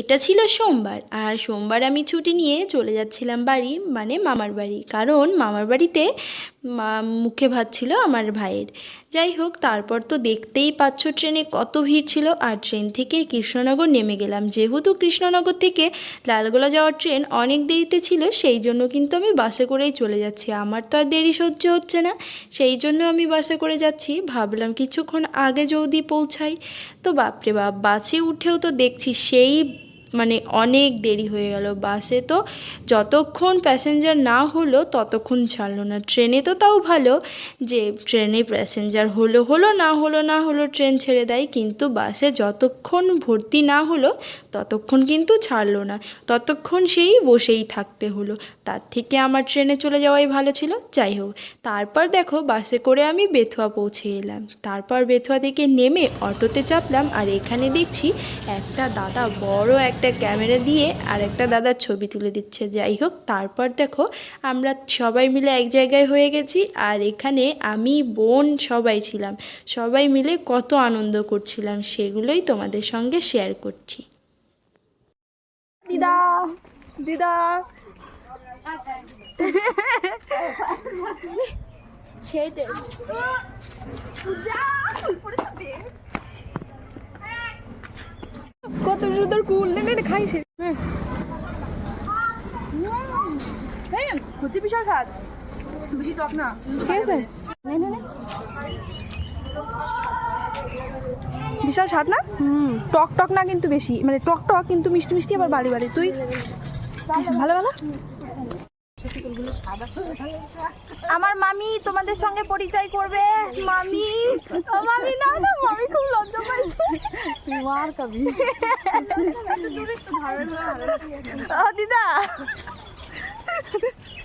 এটা ছিল সোমবার, আর সোমবার আমি ছুটি নিয়ে চলে যাচ্ছিলাম বাড়ি মানে মামার বাড়ি। কারণ মামার বাড়িতে মুখে ভাত ছিল আমার ভাইয়ের। যাই হোক, তারপর তো দেখতেই পাচ্ছ ট্রেনে কত ভিড় ছিল, আর ট্রেন থেকে কৃষ্ণনগর নেমে গেলাম। যেহেতু কৃষ্ণনগর থেকে লালগোলা যাওয়ার ট্রেন অনেক দেরিতে ছিল, সেই জন্য কিন্তু আমি বাসে করেই চলে যাচ্ছি। আমার তো আর দেরি সহ্য হচ্ছে না, সেই জন্য আমি বাসে করে যাচ্ছি। ভাবলাম কিছুক্ষণ আগে যদি পৌঁছাই। তো বাপরে বাপ, বাসে উঠেও তো দেখছি সেই মানে অনেক দেরি হয়ে গেল বাসে। তো যতক্ষণ প্যাসেঞ্জার না হলো, ততক্ষণ ছাড়লো না। ট্রেনে তো তাও ভালো যে ট্রেনে প্যাসেঞ্জার হলো হলো, না হলো না হলো ট্রেন ছেড়ে দেয়, কিন্তু বাসে যতক্ষণ ভর্তি না হলো, ততক্ষণ কিন্তু ছাড়লো না। ততক্ষণ সেই বসেই থাকতে হলো। তার থেকে আমার ট্রেনে চলে যাওয়াই ভালো ছিল। যাই হোক, তারপর দেখো বাসে করে আমি বেথুয়া পৌঁছে এলাম। তারপর বেথুয়া থেকে নেমে অটোতে চাপলাম। আর এখানে দেখছি একটা দাদা বড় একটা ক্যামেরা দিয়ে আর একটা দাদার ছবি তুলে দিচ্ছে। যাই হোক তারপর দেখো আমরা সবাই মিলে এক জায়গায় হয়ে গেছি আর এখানে আমি বোন সবাই ছিলাম। সবাই মিলে কত আনন্দ করছিলাম সেগুলোই তোমাদের সঙ্গে শেয়ার করছি। দিদা দিদা। সেইটাই কত সুন্দর কুল। নে খাই সে। বিশাল স্বাদ। বেশি টক না। ঠিক আছে। নে নে নে। বিশাল স্বাদ না? টক টক না কিন্তু বেশি। মানে টক টক কিন্তু মিষ্টি মিষ্টি আবার বাড়ি বাড়ি। তুই? ভালো ভালো? আমার মামি তোমাদের সঙ্গে পরিচয় করবে। মামি। মামি না না মামি খুব লজ্জা পাইছে মার কবি ও দিদা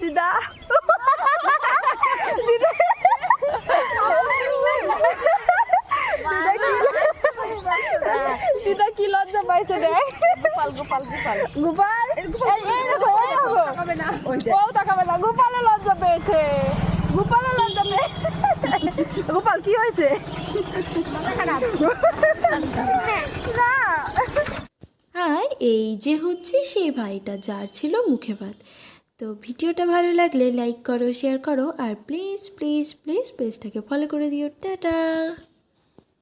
দিদা দিদা দিদা কি লজ্জা পাইছে দেখ গোপাল গোপাল গোপাল গোপাল এই এই দেখো এই দেখো ও তাকাবে না গোপালে লজ্জা পেয়েছে গোপালে গোপাল, কি হয়েছে? আর এই যে হচ্ছে সেই ভাইটা, যার ছিল মুখে ভাত। তো ভিডিওটা ভালো লাগলে লাইক করো শেয়ার করো, আর প্লিজ প্লিজ প্লিজ পেজটাকে ফলো করে দিও। টাটা।